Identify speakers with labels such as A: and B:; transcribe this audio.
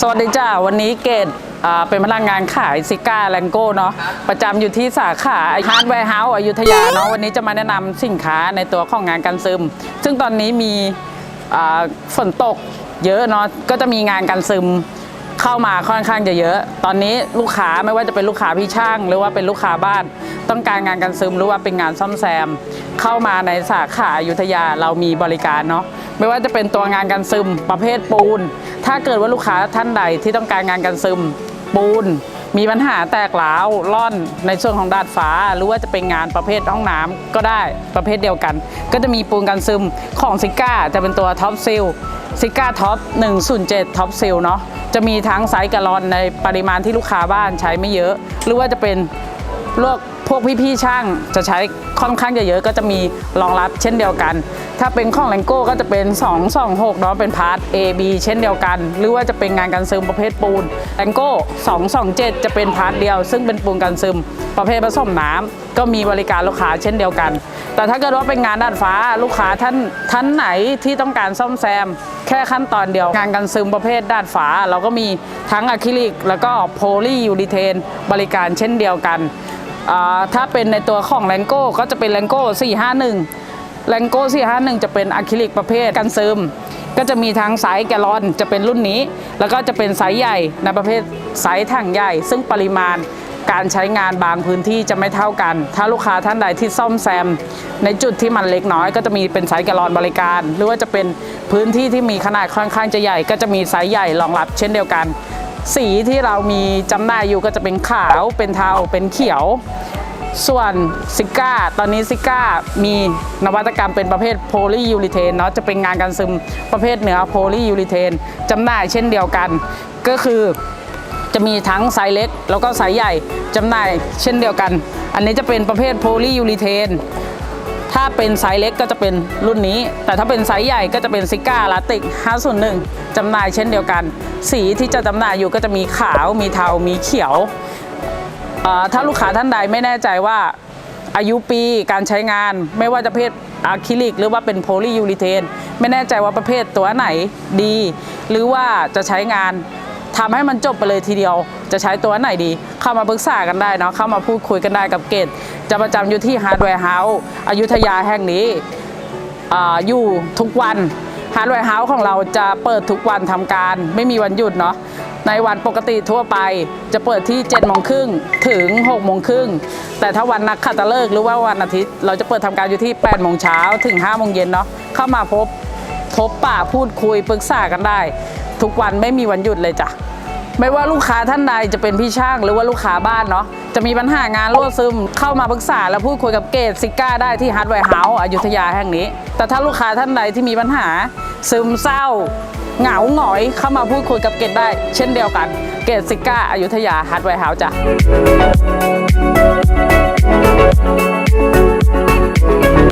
A: สวัสดีจ้าวันนี้เกดอ่าเป็นพนักงานขายซิก้าแลงโก้เนาะประจำอยู่ที่สาขาฮาร์ดแวร์เฮาส์อยุธยาเนาะวันนี้จะมาแนะนำสินค้าในตัวของงานกันซึม ซึ่งตอนนี้มีอ่าฝนตกเยอะเนาะก็จะมีงานกันซึมเข้ามาค่อนข้างจะเยอะ ตอนนี้ลูกค้าไม่ว่าจะเป็นลูกค้าพี่ช่าง หรือว่าเป็นลูกค้าบ้าน ต้องการงานกันซึมหรือว่าเป็นงานซ่อมแซม เข้ามาในสาขาอยุธยาเรามีบริการเนาะ ไม่ว่าจะเป็นตัวงานกันซึมประเภทปูน ถ้าเกิดว่าลูกค้าท่านใดที่ต้องการงานกันซึมปูน มีปัญหาแตกหลาวร่อนในส่วนของดาดฟ้า หรือว่าจะเป็นงานประเภทห้องน้ำก็ได้ประเภทเดียวกัน ก็จะมีปูนกันซึมของซิก้าจะเป็นตัวท็อปซิลซิก้าท็อป107ท็อปซิลเนาะจะมีทั้งไซส์กะลอนในปริมาณที่ลูกค้าบ้านใช้ไม่เยอะ หรือว่าจะเป็นพวก วกพี่ๆช่างจะใช้ค่อนข้างจะเยอะก็จะมีรองรับเช่นเดียวกัน ถ้าเป็นของแลงโก้ก็จะเป็น 226เนาะเป็นพาร์ท A B เช่นเดียวกัน หรือว่าจะเป็นงานกันซึมประเภทปูนแลงโก้227 จะเป็นพาร์ทเดียว ซึ่งเป็นปูนกันซึม ประเภทผสมน้ำก็มีบริการลูกค้าเช่นเดียวกัน แต่ถ้าเกิดว่าเป็นงานด้านฟ้าลูกค้าท่านท่านไหนที่ต้องการซ่อมแซม แค่ขั้นตอนเดียวงานกันซึมประเภทด้านฝา เราก็มีทั้งอะคริลิก แล้วก็โพลียูริเทนบริการเช่นเดียวกัน ถ้าเป็นในตัวของแลงโก้ก็จะเป็นแลงโก้451แลงโก้451 จะเป็นอะคริลิกประเภทกันซึม ก็จะมีทั้งไซส์แกลอนจะเป็นรุ่นนี้ แล้วก็จะเป็นไซส์ใหญ่ในประเภทไซส์ถังใหญ่ ซึ่งปริมาณการใช้งานบางพื้นที่จะไม่เท่ากัน ถ้าลูกค้าท่านใดที่ซ่อมแซม ในจุดที่มันเล็กน้อย ก็จะมีเป็นไซส์แกลลอนบริการ หรือว่าจะเป็นพื้นที่ที่มีขนาดค่อนข้างจะใหญ่ ก็จะมีไซส์ใหญ่รองรับเช่นเดียวกัน สีที่เรามีจำหน่ายอยู่ก็จะเป็นขาวเป็นเทาเป็นเขียว ส่วนซิก้าตอนนี้ซิก้ามีนวัตกรรมเป็นประเภทโพลียูริเทนเนาะจะเป็นงานกันซึมประเภทเหนือโพลียูริเทนจำหน่ายเช่นเดียวกัน ก็คือจะมีทั้งไซส์เล็ก แล้วก็ไซส์ใหญ่จำหน่ายเช่นเดียวกัน อันนี้จะเป็นประเภทโพลียูริเทน ถ้าเป็นไซส์เล็กก็จะเป็นรุ่นนี้ แต่ถ้าเป็นไซส์ใหญ่ก็จะเป็นซิก้าลาติก 501จำหน่ายเช่นเดียวกัน สีที่จะจำหน่ายอยู่ก็จะมีขาว มีเทา มีเขียวอ่อถ้าลูกค้าท่านใดไม่แน่ใจว่าอายุปีการใช้งานไม่ว่าจะประเภทอะคริลิก หรือว่าเป็นโพลียูริเทน ไม่แน่ใจว่าประเภทตัวไหนดี หรือว่าจะใช้งานทำให้มันจบไปเลยทีเดียว จะใช้ตัวไหนดี เข้ามาปรึกษากันได้เนาะเข้ามาพูดคุยกันได้กับเกต จะประจำอยู่ที่ฮาร์ดแวร์เฮาส์อยุธยาแห่งนี้ออยู่ทุกวันฮาร์ดแวร์เฮาส์ของเราจะเปิดทุกวันทำการ ไม่มีวันหยุดเนาะในวันปกติทั่วไปจะเปิดที่7จ็ดโมงครึ่งถึง6กโมงครึ่งแต่ถ้าวันนักขัตฤกษ์หรือว่าวันอาทิตย์ เราจะเปิดทำการอยู่ที่8ปดโมงเช้าถึง5้าโมงเย็นเนาะเข้ามาพบพบปะพูดคุยปรึกษากันได้ ทุกวันไม่มีวันหยุดเลยจ้ะไม่ว่าลูกค้าท่านใดจะเป็นพี่ช่างหรือว่าลูกค้าบ้านเนาะ จะมีปัญหางานรั่วซึม เข้ามาปรึกษาและพูดคุยกับเกตซิก้าได้ที่ฮาร์ดแวร์เฮาส์อยุธยาแห่งนี้ แต่ถ้าลูกค้าท่านใดที่มีปัญหา ซึมเศร้า เหงาหงอยเข้ามาพูดคุยกับเกตได้ เช่นเดียวกัน เกตซิก้าอยุธยาฮาร์ดแวร์เฮาส์จ้ะ